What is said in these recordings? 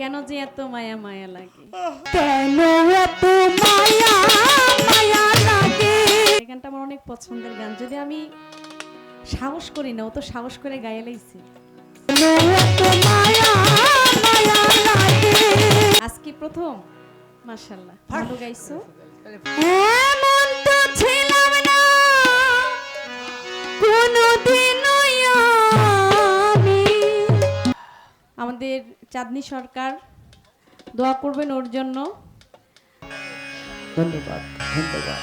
কেন যে এত মায়া মায়া লাগে? কেন এত মায়া মায়া লাগে? এই গানটা আমার অনেক পছন্দের গান। যদি আমি সাহস করি না ও তো সাহস করে গায়ে লাইছি। আজকে প্রথম মাশাল্লাহ ভালো গাইছো? এমন তো ছিলাম আমাদের চাঁদনি সরকার দোয়া করবেন ওর জন্য। ধন্যবাদ ধন্যবাদ।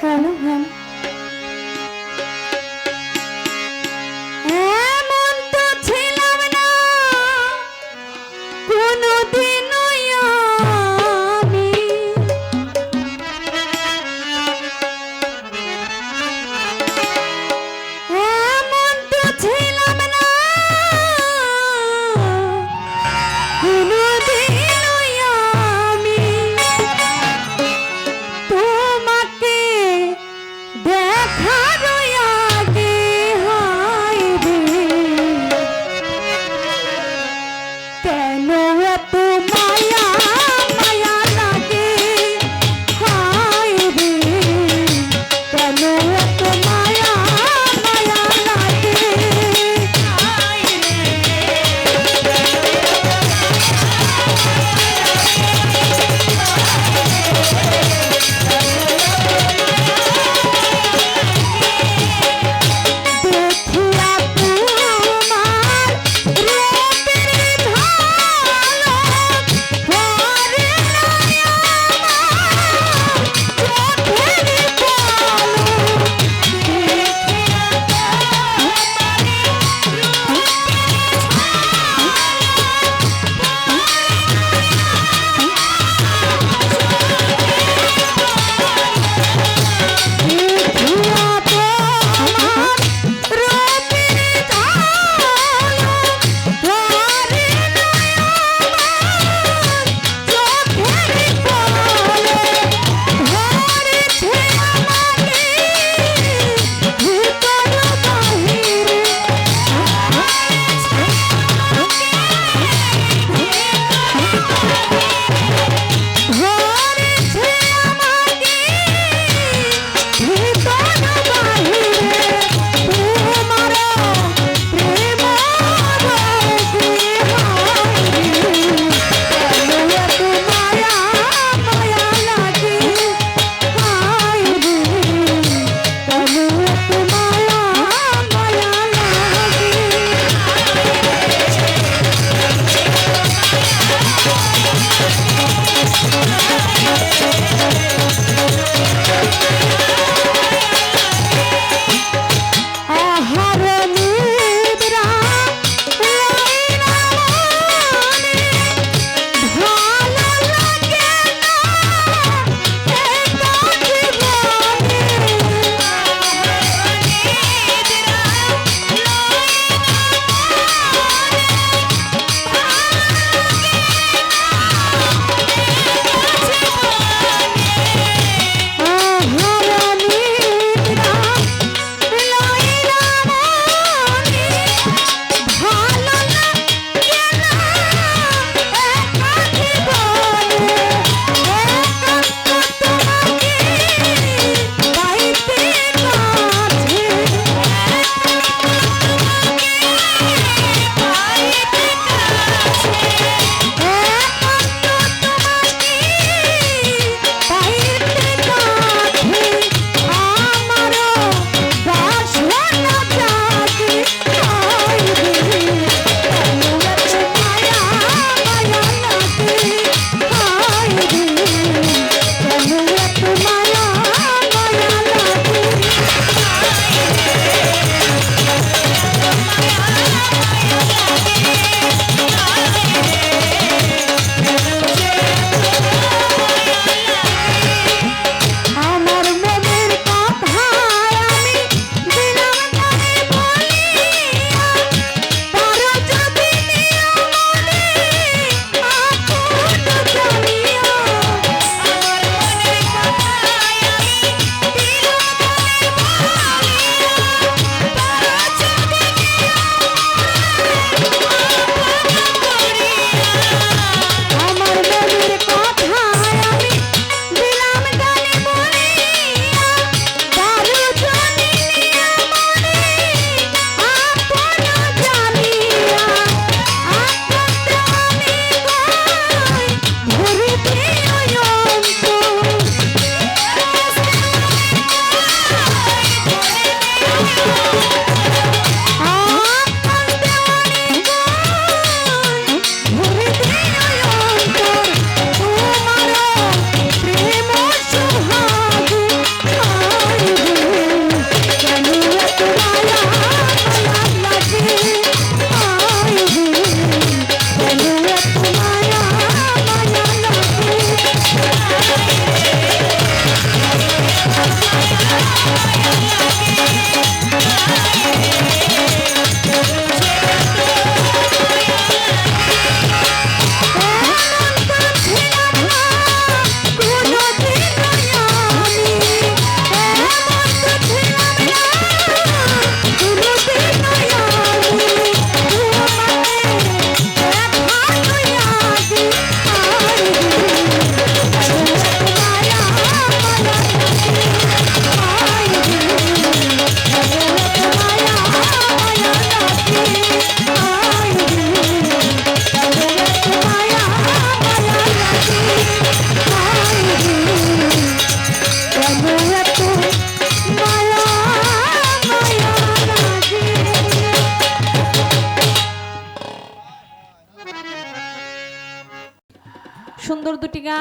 হ্যালো হ্যালো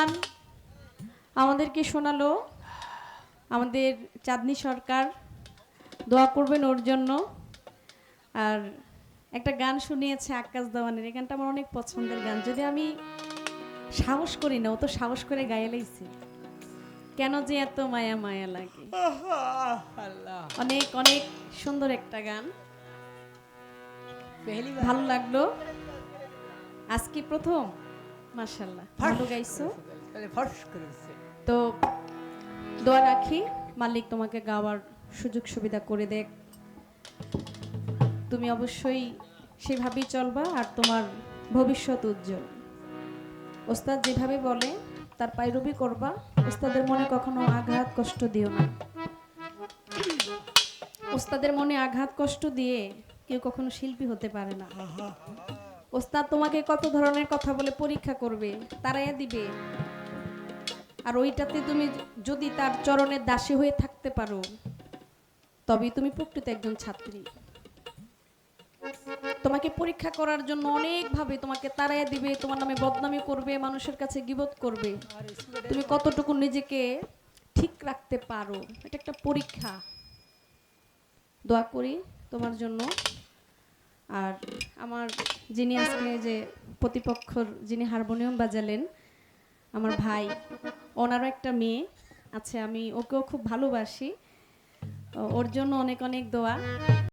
গান আমাদেরকে শোনালো। আমাদের চাঁদনি সরকার, দোয়া করবেন ওর জন্য। আর একটা গান শুনিয়েছে আকাশ দেওয়ানের এই গানটা আমার অনেক পছন্দের গান। যদি আমি সাহস করি না, ও তো সাহস করে গায়ে লাইছে। কেন যে এত মায়া মায়া লাগে। অনেক অনেক সুন্দর একটা গান। ভালো লাগল। আজকে প্রথম মাশাল্লাহ ভালো গাইছো। তো দোয়া রাখি, মালিক তোমাকে গাওয়ার সুযোগ সুবিধা করে দেখ। তুমি অবশ্যই সেভাবেই চলবা আর তোমার ভবিষ্যৎ উজ্জ্বল। ওস্তাদ যেভাবে বলে, তার পায়রবি করবা। ওস্তাদের মনে কখনো আঘাত, কষ্ট দিও না। ওস্তাদের মনে আঘাত, কষ্ট দিয়ে কেউ কখনো শিল্পী হতে পারে না। ওস্তাদ তোমাকে কত ধরনের কথা বলে পরীক্ষা করবে, তারাইয়া দিবে। আর ওইটাতে তুমি যদি তার চরণের দাসী হয়ে থাকতে পারো, তবেই তুমি প্রকৃত একজন ছাত্রী। তোমাকে পরীক্ষা করার জন্য অনেকভাবে তোমাকে তাড়াইয়া দিবে, তোমার নামে বদনামি করবে, মানুষের কাছে গিবত করবে। তুমি কতটুকু নিজেকে ঠিক রাখতে পারো, এটা একটা পরীক্ষা। দোয়া করি তোমার জন্য। আর আমার যিনি আজকে যে প্রতিপক্ষর যিনি হারমোনিয়াম বাজালেন আমার ভাই। ওনারও একটা মেয়ে আছে, আমি ওকেও খুব ভালোবাসি। ওর জন্য অনেক অনেক দোয়া।